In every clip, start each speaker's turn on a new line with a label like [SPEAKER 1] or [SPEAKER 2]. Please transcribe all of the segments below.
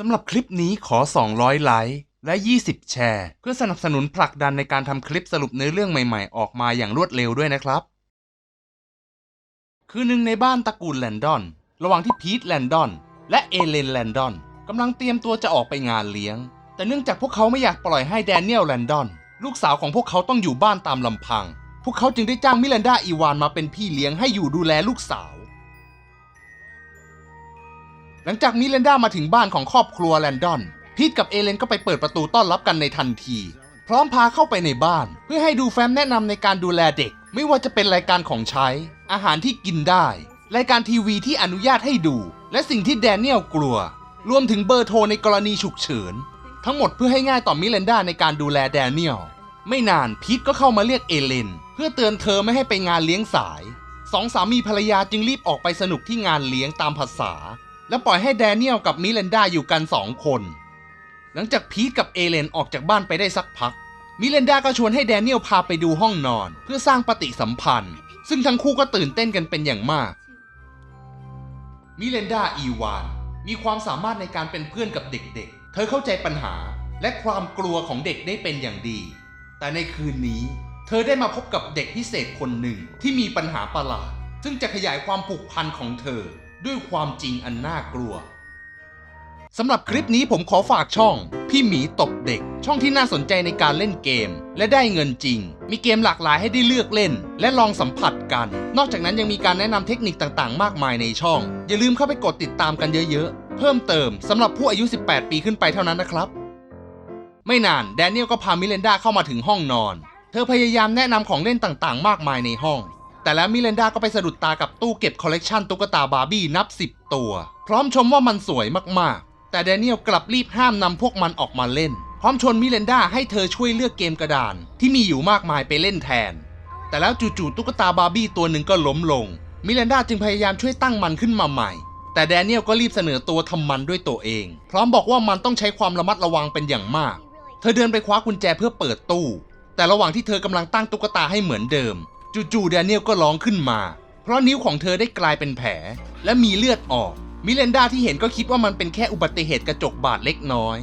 [SPEAKER 1] สำหรับคลิปนี้ขอ 200 ไลค์ และ 20 แชร์ เพื่อสนับสนุนผลักดันในการทำคลิปสรุปเนื้อเรื่องใหม่ๆ ออกมาอย่างรวดเร็วด้วยนะครับ คือหนึ่งในบ้านตระกูลแลนดอน ระหว่างที่พีทแลนดอน และเอเลนแลนดอนกำลังเตรียมตัวจะออกไปงานเลี้ยง แต่เนื่องจากพวกเขาไม่อยากปล่อยให้แดเนียลแลนดอน ลูกสาวของพวกเขาต้องอยู่บ้านตามลำพัง พวกเขาจึงได้จ้างมิลันดาอีวานมาเป็นพี่เลี้ยงให้อยู่ดูแลลูกสาว หลังจากมิเลนดามาถึงบ้านของครอบครัวแลนดอน พีทกับเอเลนก็ไปเปิดประตูต้อนรับกันในทันที พร้อมพาเข้าไปในบ้าน เพื่อให้ดูแฟ้มแนะนำในการดูแลเด็ก ไม่ว่าจะเป็นรายการของใช้ อาหารที่กินได้ รายการทีวีที่อนุญาตให้ดู และสิ่งที่แดเนียลกลัว รวมถึงเบอร์โทรในกรณีฉุกเฉิน ทั้งหมดเพื่อให้ง่ายต่อมิเลนดาในการดูแลแดเนียลไม่นานพีทก็เข้ามาเรียกเอเลน เพื่อเตือนเธอไม่ให้ไปงานเลี้ยงสายสองสามีภรรยาจึงรีบออกไปสนุกที่งานเลี้ยงตามภาษา และปล่อยให้แดเนียลกับมิเลนดาอยู่กันสองคน หลังจากพีทกับเอเลนออกจากบ้านไปได้สักพัก มิเลนดาก็ชวนให้แดเนียลพาไปดูห้องนอน เพื่อสร้างปฏิสัมพันธ์ ซึ่งทั้งคู่ก็ตื่นเต้นกันเป็นอย่างมาก มิเลนดาอีวาน มีความสามารถในการเป็นเพื่อนกับเด็กๆ เธอเข้าใจปัญหาและความกลัวของเด็กได้เป็นอย่างดี แต่ในคืนนี้ เธอได้มาพบกับเด็กพิเศษคนหนึ่งที่มีปัญหาประหลาด ซึ่งจะขยายความผูกพันของเธอ ด้วยความจริงอันน่ากลัวสำหรับคลิปนี้ผมขอฝากช่อง พี่หมีตบเด็ก ช่องที่น่าสนใจในการเล่นเกม และได้เงินจริง มีเกมหลากหลายให้ได้เลือกเล่น และลองสัมผัสกัน นอกจากนั้นยังมีการแนะนำเทคนิคต่างๆ มากมายในช่อง อย่าลืมเข้าไปกดติดตามกันเยอะๆ เพิ่มเติมสำหรับผู้อายุ 18 ปีขึ้นไปเท่านั้นนะครับ ไม่นานแดเนียลก็พามิเลนดาเข้ามาถึงห้องนอน เธอพยายามแนะนำของเล่นต่างๆ มากมายในห้อง แต่แล้วมิเลนดาก็ไปสะดุดตากับตู้เก็บคอลเลกชันตุ๊กตาบาร์บี้นับ 10 ตัว พร้อมชมว่ามันสวยมากๆ แต่แดเนียลกลับรีบห้ามนำพวกมันออกมาเล่น พร้อมชวนมิเลนดาให้เธอช่วยเลือกเกมกระดาน ที่มีอยู่มากมายไปเล่นแทน แต่แล้วจู่ๆตุ๊กตาบาร์บี้ตัวหนึ่งก็ล้มลง มิเลนดาจึงพยายามช่วยตั้งมันขึ้นมาใหม่ แต่แดเนียลก็รีบเสนอตัวทำมันด้วยตัวเอง พร้อมบอกว่ามันต้องใช้ความระมัดระวังเป็นอย่างมาก เธอเดินไปคว้ากุญแจเพื่อเปิดตู้ แต่ระหว่างที่เธอกำลังตั้งตุ๊กตาให้เหมือนเดิม จู่ๆแดเนียลก็ร้องขึ้นมา เพราะนิ้วของเธอได้กลายเป็นแผล และมีเลือดออก มิเลนดาที่เห็นก็คิดว่ามันเป็นแค่อุบัติเหตุกระจกบาดเล็กน้อย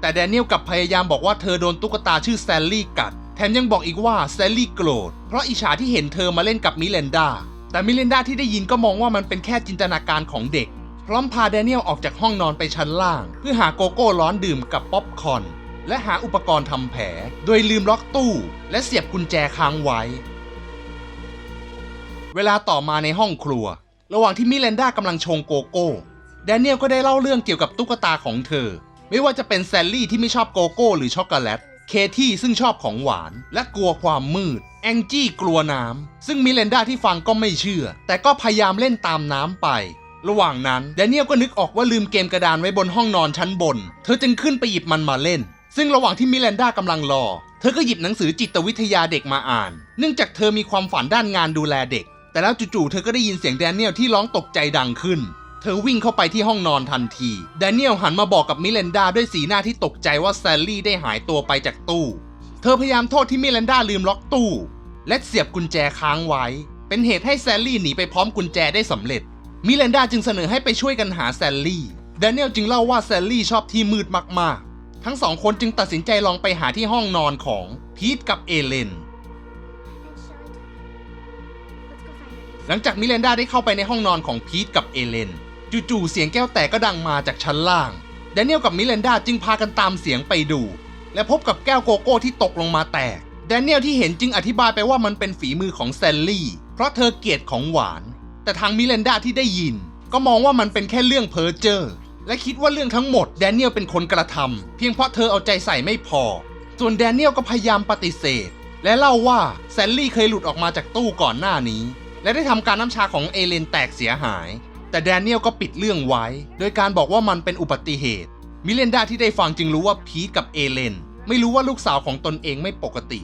[SPEAKER 1] แต่แดเนียลกลับพยายามบอกว่าเธอโดนตุ๊กตาชื่อแซลลี่กัด แถมยังบอกอีกว่าแซลลี่โกรธ เพราะอิจฉาที่เห็นเธอมาเล่นกับมิเลนดา แต่มิเลนดาที่ได้ยินก็มองว่ามันเป็นแค่จินตนาการของเด็ก พร้อมพาแดเนียลออกจากห้องนอนไปชั้นล่าง เพื่อหาโกโก้ร้อนดื่มกับป๊อปคอนและหาอุปกรณ์ทำแผล โดยลืมล็อกตู้ และเสียบกุญแจค้างไว้ เวลาต่อมาในห้องครัว ระหว่างที่มิเลนดากำลังชงโกโก้แดเนียลก็ได้เล่าเรื่องเกี่ยวกับตุ๊กตาของเธอ ไม่ว่าจะเป็นแซลลี่ที่ไม่ชอบโกโก้หรือช็อกโกแลตเคที่ซึ่งชอบของหวานและกลัวความมืด แองจี้กลัวน้ำ ซึ่งมิเลนดาที่ฟังก็ไม่เชื่อ แต่ก็พยายามเล่นตามน้ำไป ระหว่างนั้นแดเนียลก็นึกออกว่าลืมเกมกระดานไว้บนห้องนอนชั้นบน เธอจึงขึ้นไปหยิบมันมาเล่น ซึ่งระหว่างที่มิเลนดากำลังรอ เธอก็หยิบหนังสือจิตวิทยาเด็กมาอ่าน เนื่องจากเธอมีความฝันด้านงานดูแลเด็ก แต่แล้วจู่ๆเธอก็ได้ยินเสียงแดเนียลที่ร้องตกใจดังขึ้น เธอวิ่งเข้าไปที่ห้องนอนทันทีแดเนียลหันมาบอกกับมิเลนดาด้วยสีหน้าที่ตกใจว่าแซลลี่ได้หายตัวไปจากตู้ เธอพยายามโทษที่มิเลนดาลืมล็อกตู้ และเสียบกุญแจค้างไว้ เป็นเหตุให้แซลลี่หนีไปพร้อมกุญแจได้สำเร็จ มิเลนดาจึงเสนอให้ไปช่วยกันหาแซลลี่แดเนียลจึงเล่าว่าแซลลี่ชอบที่มืดมากๆ ทั้งสองคนจึงตัดสินใจลองไปหาที่ห้องนอนของพีทกับเอเลน หลังจากมิเลนดาได้เข้าไปในห้องนอนของพีทกับเอเลน จู่ๆเสียงแก้วแตกก็ดังมาจากชั้นล่างแดเนียลกับมิเลนดาจึงพากันตามเสียงไปดู และพบกับแก้วโกโก้ที่ตกลงมาแตกแดเนียลที่เห็นจึงอธิบายไปว่ามันเป็นฝีมือของแซลลี่ เพราะเธอเกลียดของหวาน แต่ทางมิเลนดาที่ได้ยิน ก็มองว่ามันเป็นแค่เรื่องเพ้อเจ้อและคิดว่าเรื่องทั้งหมดแดเนียลเป็นคนกระทำเพียงเพราะเธอเอาใจใส่ไม่พอ ส่วนแดเนียลก็พยายามปฏิเสธ และเล่าว่าแซลลี่เคยหลุดออกมาจากตู้ก่อนหน้านี้ และได้ทำการน้ำชาของเอเลนแตกเสียหาย แต่แดเนียลก็ปิดเรื่องไว้ โดยการบอกว่ามันเป็นอุบัติเหตุ มิเลนดาที่ได้ฟังจึงรู้ว่าพีทกับเอเลนไม่รู้ว่าลูกสาวของตนเองไม่ปกติ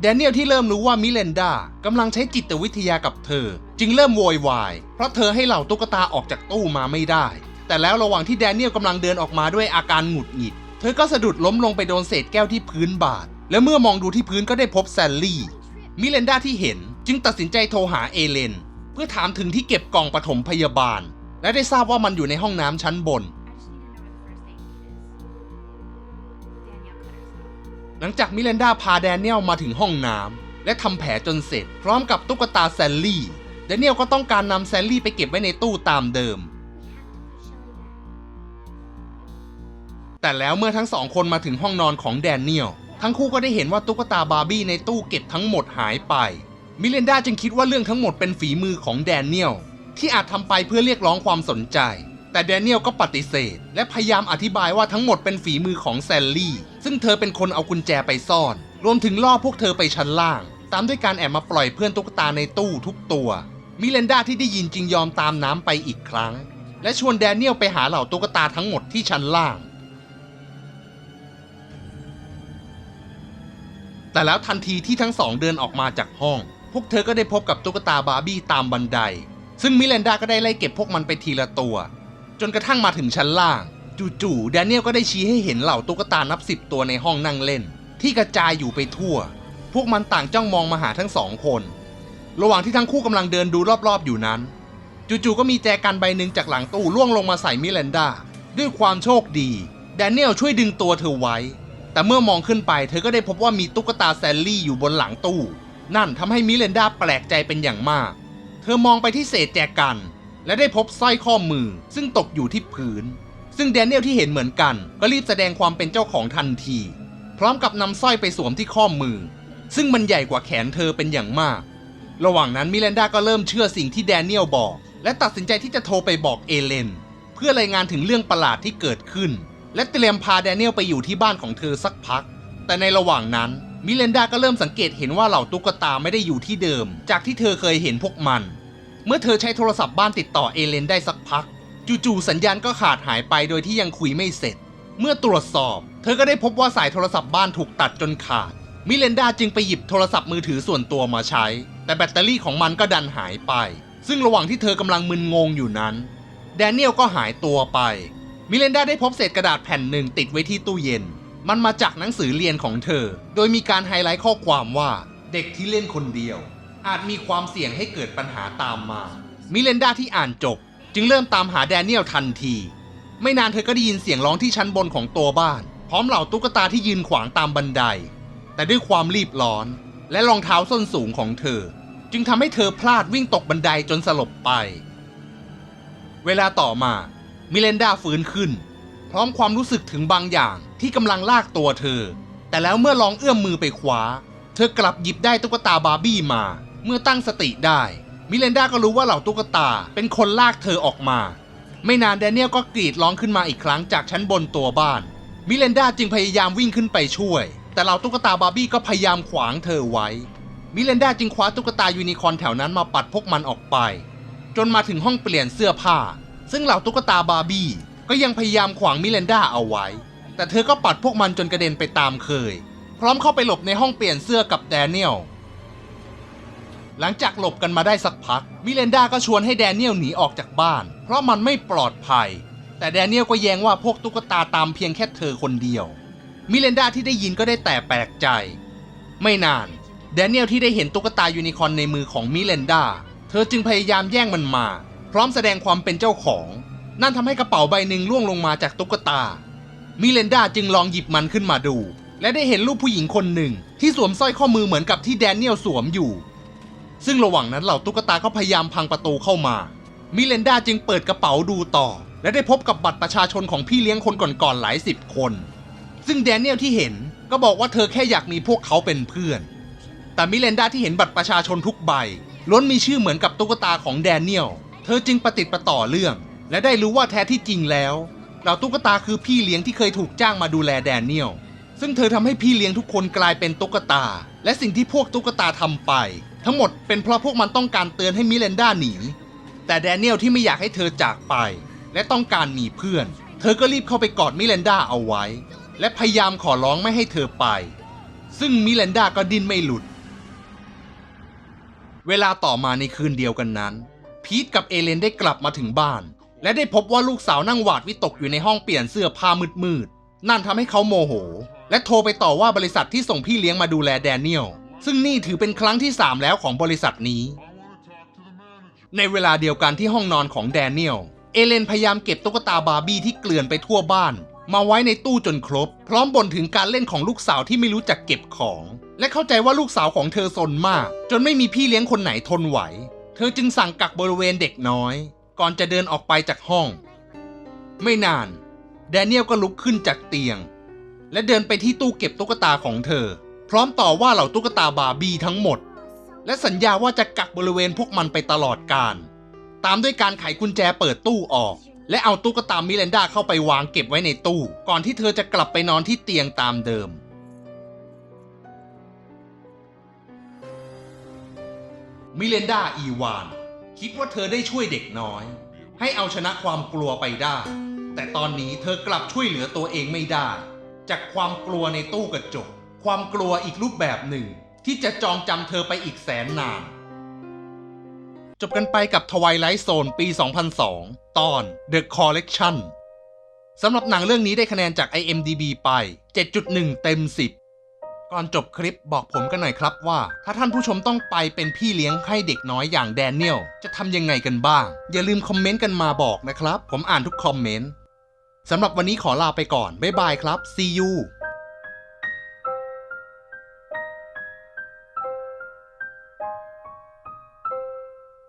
[SPEAKER 1] แดเนียลที่เริ่มรู้ว่ามิเลนดากำลังใช้จิตวิทยากับเธอ จึงเริ่มโวยวาย เพราะเธอให้เหล่าตุ๊กตาออกจากตู้มาไม่ได้ แต่แล้วระหว่างที่แดเนียลกำลังเดินออกมาด้วยอาการหงุดหงิด เธอก็สะดุดล้มลงไปโดนเศษแก้วที่พื้นบาดและเมื่อมองดูที่พื้นก็ได้พบแซลลี่ มิเลนดาที่เห็น จึงตัดสินใจโทรหาเอเลน เพื่อถามถึงที่เก็บกล่องปฐมพยาบาล และได้ทราบว่ามันอยู่ในห้องน้ำชั้นบน หลังจากมิเลนดาพาแดเนียลมาถึงห้องน้ำและทำแผลจนเสร็จ พร้อมกับตุ๊กตาแซลลี่แดเนียลก็ต้องการนำแซลลี่ไปเก็บไว้ในตู้ตามเดิม แต่แล้วเมื่อทั้งสองคนมาถึงห้องนอนของแดเนียลทั้งคู่ก็ได้เห็นว่าตุ๊กตาบาร์บี้ในตู้เก็บทั้งหมดหายไป มิเลนดาจึงคิดว่าเรื่องทั้งหมดเป็นฝีมือของแดเนียลที่อาจทำไปเพื่อเรียกร้องความสนใจ แต่แดเนียลก็ปฏิเสธ และพยายามอธิบายว่าทั้งหมดเป็นฝีมือของแซลลี่ ซึ่งเธอเป็นคนเอากุญแจไปซ่อน รวมถึงล่อพวกเธอไปชั้นล่าง ตามด้วยการแอบมาปล่อยเพื่อนตุ๊กตาในตู้ทุกตัว มิเลนดาที่ได้ยินจึงยอมตามน้ำไปอีกครั้ง และชวนแดเนียลไปหาเหล่าตุ๊กตาทั้งหมดที่ชั้นล่าง แต่แล้วทันทีที่ทั้งสองเดินออกมาจากห้อง พวกเธอก็ได้พบกับตุ๊กตาบาร์บี้ตามบันได ซึ่งมิเลนดาก็ได้ไล่เก็บพวกมันไปทีละตัว จนกระทั่งมาถึงชั้นล่าง จู่ๆแดเนียลก็ได้ชี้ให้เห็นเหล่าตุ๊กตานับสิบตัวในห้องนั่งเล่น ที่กระจายอยู่ไปทั่ว พวกมันต่างจ้องมองมาหาทั้งสองคน ระหว่างที่ทั้งคู่กำลังเดินดูรอบๆอยู่นั้น จู่ๆก็มีแจกันใบหนึ่งจากหลังตู้ล่วงลงมาใส่มิเลนดาด้วยความโชคดีแดเนียลช่วยดึงตัวเธอไว้ แต่เมื่อมองขึ้นไปเธอก็ได้พบว่ามีตุ๊กตาแซลลี่อยู่บนหลังตู้ นั่นทำให้มิเลนดาแปลกใจเป็นอย่างมาก เธอมองไปที่เศษแจกัน และได้พบสร้อยข้อมือซึ่งตกอยู่ที่พื้น ซึ่งแดเนียลที่เห็นเหมือนกันก็รีบแสดงความเป็นเจ้าของทันที พร้อมกับนำสร้อยไปสวมที่ข้อมือ ซึ่งมันใหญ่กว่าแขนเธอเป็นอย่างมาก ระหว่างนั้นมิเลนดาก็เริ่มเชื่อสิ่งที่แดเนียลบอก และตัดสินใจที่จะโทรไปบอกเอเลน เพื่อรายงานถึงเรื่องประหลาดที่เกิดขึ้น และเตรียมพาแดเนียลไปอยู่ที่บ้านของเธอสักพัก แต่ในระหว่างนั้น มิเลนดาก็เริ่มสังเกตเห็นว่าเหล่าตุ๊กตาไม่ได้อยู่ที่เดิม จากที่เธอเคยเห็นพวกมัน เมื่อเธอใช้โทรศัพท์บ้านติดต่อเอเลนได้สักพัก จู่ๆสัญญาณก็ขาดหายไปโดยที่ยังคุยไม่เสร็จ เมื่อตรวจสอบ เธอก็ได้พบว่าสายโทรศัพท์บ้านถูกตัดจนขาด มิเลนดาจึงไปหยิบโทรศัพท์มือถือส่วนตัวมาใช้ แต่แบตเตอรี่ของมันก็ดันหายไป ซึ่งระหว่างที่เธอกำลังมึนงงอยู่นั้นแดเนียลก็หายตัวไป มิเลนดาได้พบเศษกระดาษแผ่นหนึ่งติดไว้ที่ตู้เย็น มันมาจากหนังสือเรียนของเธอ โดยมีการไฮไลท์ข้อความว่า เด็กที่เล่นคนเดียว อาจมีความเสี่ยงให้เกิดปัญหาตามมา มิเลนดาที่อ่านจบ จึงเริ่มตามหาแดเนียลทันที ไม่นานเธอก็ได้ยินเสียงร้องที่ชั้นบนของตัวบ้าน พร้อมเหล่าตุ๊กตาที่ยืนขวางตามบันได แต่ด้วยความรีบร้อน และรองเท้าส้นสูงของเธอ จึงทำให้เธอพลาดวิ่งตกบันไดจนสลบไป เวลาต่อมามิเลนดาฟื้นขึ้น พร้อมความรู้สึกถึงบางอย่าง ที่กำลังลากตัวเธอ แต่แล้วเมื่อลองเอื้อมมือไปคว้า เธอกลับหยิบได้ตุ๊กตาบาร์บี้มา เมื่อตั้งสติได้ มิเลนดาก็รู้ว่าเหล่าตุ๊กตาเป็นคนลากเธอออกมา ไม่นานแดเนียลก็กรีดร้องขึ้นมาอีกครั้งจากชั้นบนตัวบ้าน มิเลนดาจึงพยายามวิ่งขึ้นไปช่วย แต่เหล่าตุ๊กตาบาร์บี้ก็พยายามขวางเธอไว้ มิเลนดาจึงคว้าตุ๊กตายูนิคอร์นแถวนั้นมาปัดพวกมันออกไป จนมาถึงห้องเปลี่ยนเสื้อผ้า ซึ่งเหล่าตุ๊กตาบาร์บี้ก็ยังพยายามขวางมิเลนดาเอาไว้ แต่เธอก็ปัดพวกมันจนกระเด็นไปตามเคย พร้อมเข้าไปหลบในห้องเปลี่ยนเสื้อกับแดเนียล หลังจากหลบกันมาได้สักพัก มิเลนดาก็ชวนให้แดเนียลหนีออกจากบ้าน เพราะมันไม่ปลอดภัย แต่แดเนียลก็แย้งว่าพวกตุ๊กตาตามเพียงแค่เธอคนเดียว มิเลนดาที่ได้ยินก็ได้แต่แปลกใจ ไม่นานแดเนียลที่ได้เห็นตุ๊กตายูนิคอร์นในมือของมิเลนดา เธอจึงพยายามแย่งมันมา พร้อมแสดงความเป็นเจ้าของ นั่นทำให้กระเป๋าใบหนึ่งล่วงลงมาจากตุ๊กตา มิเลนดาจึงลองหยิบมันขึ้นมาดู และได้เห็นรูปผู้หญิงคนหนึ่ง ที่สวมสร้อยข้อมือเหมือนกับที่แดเนียลสวมอยู่ ซึ่งระหว่างนั้นเหล่าตุ๊กตาก็พยายามพังประตูเข้ามา มิเลนดาจึงเปิดกระเป๋าดูต่อ และได้พบกับบัตรประชาชนของพี่เลี้ยงคนก่อนๆหลายสิบคน ซึ่งแดเนียลที่เห็นก็บอกว่าเธอแค่อยากมีพวกเขาเป็นเพื่อน แต่มิเลนดาที่เห็นบัตรประชาชนทุกใบล้วนมีชื่อเหมือนกับตุ๊กตาของแดเนียล เธอจึงประติดประต่อเรื่อง และได้รู้ว่าแท้ที่จริงแล้ว เหล่าตุ๊กตาคือพี่เลี้ยงที่เคยถูกจ้างมาดูแลแดเนียล ซึ่งเธอทำให้พี่เลี้ยงทุกคนกลายเป็นตุ๊กตา และสิ่งที่พวกตุ๊กตาทำไป ทั้งหมดเป็นเพราะพวกมันต้องการเตือนให้มิเลนดาหนี แต่แดเนียลที่ไม่อยากให้เธอจากไป และต้องการมีเพื่อน เธอก็รีบเข้าไปกอดมิเลนดาเอาไว้ และพยายามขอร้องไม่ให้เธอไป ซึ่งมิเลนดาก็ดิ้นไม่หลุด เวลาต่อมาในคืนเดียวกันนั้น พีทกับเอเลนได้กลับมาถึงบ้าน และได้พบว่าลูกสาวนั่งหวาดวิตกอยู่ในห้องเปลี่ยนเสื้อผ้ามืดๆ นั่นทำให้เขาโมโห และโทรไปต่อว่าบริษัทที่ส่งพี่เลี้ยงมาดูแลแดเนียล ซึ่งนี่ถือเป็นครั้งที่ 3 แล้วของบริษัทนี้ ในเวลาเดียวกันที่ห้องนอนของแดเนียล เอเลนพยายามเก็บตุ๊กตาบาร์บี้ที่เกลื่อนไปทั่วบ้าน มาไว้ในตู้จนครบ พร้อมบ่นถึงการเล่นของลูกสาวที่ไม่รู้จักเก็บของ และเข้าใจว่าลูกสาวของเธอซนมาก จนไม่มีพี่เลี้ยงคนไหนทนไหว เธอจึงสั่งกักบริเวณเด็กน้อย ก่อนจะเดินออกไปจากห้อง ไม่นาน แดเนียลก็ลุกขึ้นจากเตียง และเดินไปที่ตู้เก็บตุ๊กตาของเธอ พร้อมต่อว่าเหล่าตุ๊กตาบาร์บี้ทั้งหมด และสัญญาว่าจะกักบริเวณพวกมันไปตลอดกาลตามด้วยการไขกุญแจเปิดตู้ออก และเอาตุ๊กตามิเรนดาเข้าไปวางเก็บไว้ในตู้ ก่อนที่เธอจะกลับไปนอนที่เตียงตามเดิมมิเรนดาอีวาน คิดว่าเธอได้ช่วยเด็กน้อย ให้เอาชนะความกลัวไปได้ แต่ตอนนี้เธอกลับช่วยเหลือตัวเองไม่ได้ จากความกลัวในตู้กระจก ความกลัวอีกรูปแบบหนึ่ง ที่จะจองจำเธอไปอีกแสนนาน จบกันไปกับ Twilight Zone ปี 2002 ตอน The Collection สำหรับหนังเรื่องนี้ได้คะแนนจาก IMDb ไป 7.1 เต็ม 10 ก่อนจบคลิปบอกผมกันหน่อยครับว่า ถ้าท่านผู้ชมต้องไปเป็นพี่เลี้ยงให้เด็กน้อยอย่างแดเนียลจะทำยังไงกันบ้าง อย่าลืมคอมเมนต์กันมาบอกนะครับ ผมอ่านทุกคอมเมนต์สำหรับวันนี้ขอลาไปก่อน บ๊ายบายครับ see you